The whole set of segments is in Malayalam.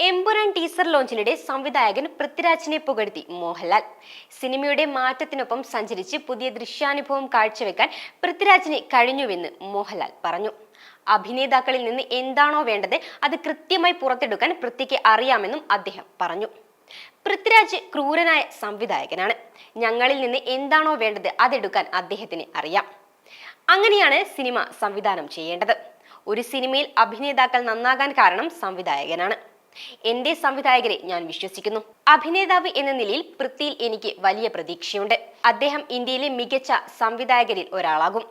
എമ്പുരാൻ ടീസർ ലോഞ്ചിനിടെ സംവിധായകൻ പൃഥ്വിരാജിനെ പുകഴ്ത്തി മോഹൻലാൽ. സിനിമയുടെ മാറ്റത്തിനൊപ്പം സഞ്ചരിച്ച് പുതിയ ദൃശ്യാനുഭവം കാഴ്ചവെക്കാൻ പൃഥ്വിരാജിന് കഴിഞ്ഞുവെന്ന് മോഹൻലാൽ പറഞ്ഞു. അഭിനേതാക്കളിൽ നിന്ന് എന്താണോ വേണ്ടത് അത് കൃത്യമായി പുറത്തെടുക്കാൻ പൃഥ്വിക്ക് അറിയാമെന്നും അദ്ദേഹം പറഞ്ഞു. പൃഥ്വിരാജ് ക്രൂരനായ സംവിധായകനാണ്. ഞങ്ങളിൽ നിന്ന് എന്താണോ വേണ്ടത് അതെടുക്കാൻ അദ്ദേഹത്തിന് അറിയാം. അങ്ങനെയാണ് സിനിമ സംവിധാനം ചെയ്യേണ്ടത്. ഒരു സിനിമയിൽ അഭിനേതാക്കൾ നന്നാകാൻ കാരണം സംവിധായകനാണ്. എന്റെ സംവിധായകരെ ഞാൻ വിശ്വസിക്കുന്നു. അഭിനേതാവ് എന്ന നിലയിൽ പൃഥ്വിയിൽ എനിക്ക് വലിയ പ്രതീക്ഷയുണ്ട്. അദ്ദേഹം ഇന്ത്യയിലെ മികച്ച സംവിധായകരിൽ ഒരാളാകും.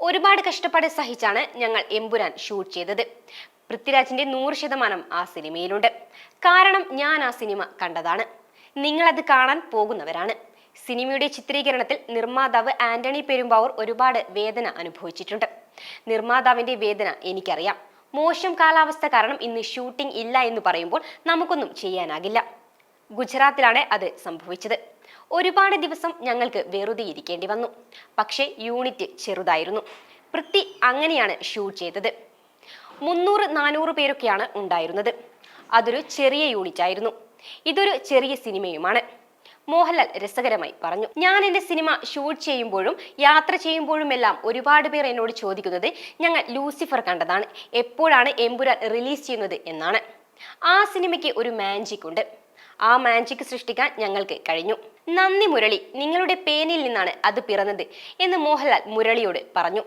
ഒരുപാട് കഷ്ടപ്പാട് സഹിച്ചാണ് ഞങ്ങൾ എമ്പുരാൻ ഷൂട്ട് ചെയ്തത്. പൃഥ്വിരാജിന്റെ നൂറ് ശതമാനം ആ സിനിമയിലുണ്ട്. കാരണം ഞാൻ ആ സിനിമ കണ്ടതാണ്. നിങ്ങളത് കാണാൻ പോകുന്നവരാണ്. സിനിമയുടെ ചിത്രീകരണത്തിൽ നിർമ്മാതാവ് ആന്റണി പെരുമ്പാവൂർ ഒരുപാട് വേദന അനുഭവിച്ചിട്ടുണ്ട്. നിർമ്മാതാവിന്റെ വേദന എനിക്കറിയാം. മോശം കാലാവസ്ഥ കാരണം ഇന്ന് ഷൂട്ടിംഗ് ഇല്ല എന്ന് പറയുമ്പോൾ നമുക്കൊന്നും ചെയ്യാനാകില്ല. ഗുജറാത്തിലാണ് അത് സംഭവിച്ചത്. ഒരുപാട് ദിവസം ഞങ്ങൾക്ക് വെറുതെ ഇരിക്കേണ്ടി വന്നു. പക്ഷേ യൂണിറ്റ് ചെറുതായിരുന്നു. പൃഥ്വി അങ്ങനെയാണ് ഷൂട്ട് ചെയ്തത്. മുന്നൂറ് നാനൂറ് പേരൊക്കെയാണ് ഉണ്ടായിരുന്നത്. അതൊരു ചെറിയ യൂണിറ്റ് ആയിരുന്നു. ഇതൊരു ചെറിയ സിനിമയുമാണ് മോഹൻലാൽ രസകരമായി പറഞ്ഞു. ഞാൻ എന്റെ സിനിമ ഷൂട്ട് ചെയ്യുമ്പോഴും യാത്ര ചെയ്യുമ്പോഴുമെല്ലാം ഒരുപാട് പേർ എന്നോട് ചോദിക്കുന്നത് ഞങ്ങൾ ലൂസിഫർ കണ്ടതാണ്. എപ്പോഴാണ് എമ്പുരാൻ റിലീസ് ചെയ്യുന്നത് എന്നാണ്. ആ സിനിമയ്ക്ക് ഒരു മാജിക് ഉണ്ട്. ആ മാജിക് സൃഷ്ടിക്കാൻ ഞങ്ങൾക്ക് കഴിഞ്ഞു. നന്ദി മുരളി നിങ്ങളുടെ പേനിൽ നിന്നാണ് അത് പിറന്നത് എന്ന് മോഹൻലാൽ മുരളിയോട് പറഞ്ഞു.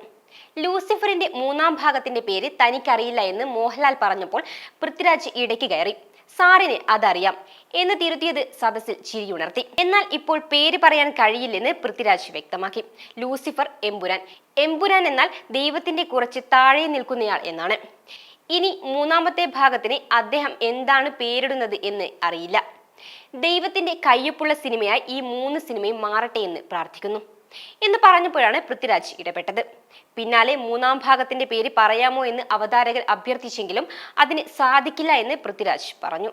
ലൂസിഫറിന്റെ മൂന്നാം ഭാഗത്തിന്റെ പേര് തനിക്കറിയില്ല എന്ന് മോഹൻലാൽ പറഞ്ഞപ്പോൾ പൃഥ്വിരാജ് ഇടയ്ക്ക് കയറി. സാറിന് അതറിയാം എന്ന് തിരുത്തിയത് സദസ്സിൽ ചിരിയുണർത്തി. എന്നാൽ ഇപ്പോൾ പേര് പറയാൻ കഴിയില്ലെന്ന് പൃഥ്വിരാജ് വ്യക്തമാക്കി. ലൂസിഫർ എമ്പുരാൻ. എമ്പുരാൻ എന്നാൽ ദൈവത്തിന്റെ കുറച്ച് താഴെ നിൽക്കുന്നയാൾ എന്നാണ്. ഇനി മൂന്നാമത്തെ ഭാഗത്തിന് അദ്ദേഹം എന്താണ് പേരിടുന്നത് എന്ന് അറിയില്ല. ദൈവത്തിന്റെ കയ്യൊപ്പുള്ള സിനിമയായി ഈ മൂന്ന് സിനിമയും മാറട്ടെ എന്ന് പ്രാർത്ഥിക്കുന്നു. എന്ന് പറഞ്ഞപ്പോഴാണ് പൃഥ്വിരാജ് ഇടപെട്ടത്. പിന്നാലെ മൂന്നാം ഭാഗത്തിന്റെ പേര് പറയാമോ എന്ന് അവതാരകർ അഭ്യർത്ഥിച്ചെങ്കിലും അതിന് സാധിക്കില്ല എന്ന് പൃഥ്വിരാജ് പറഞ്ഞു.